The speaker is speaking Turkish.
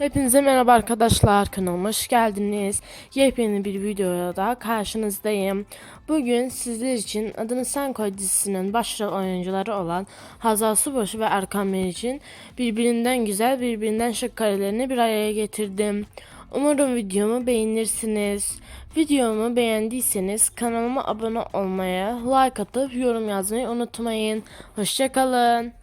Hepinize merhaba arkadaşlar kanalıma hoş geldiniz. Yepyeni bir videoya da karşınızdayım. Bugün sizler için Adını Sen Koy dizisinin başrol oyuncuları olan Hazal Subaşı ve Erkan Meriç'in birbirinden güzel birbirinden şık karelerini bir araya getirdim. Umarım videomu beğenirsiniz. Videomu beğendiyseniz kanalıma abone olmaya, like atıp yorum yazmayı unutmayın. Hoşçakalın.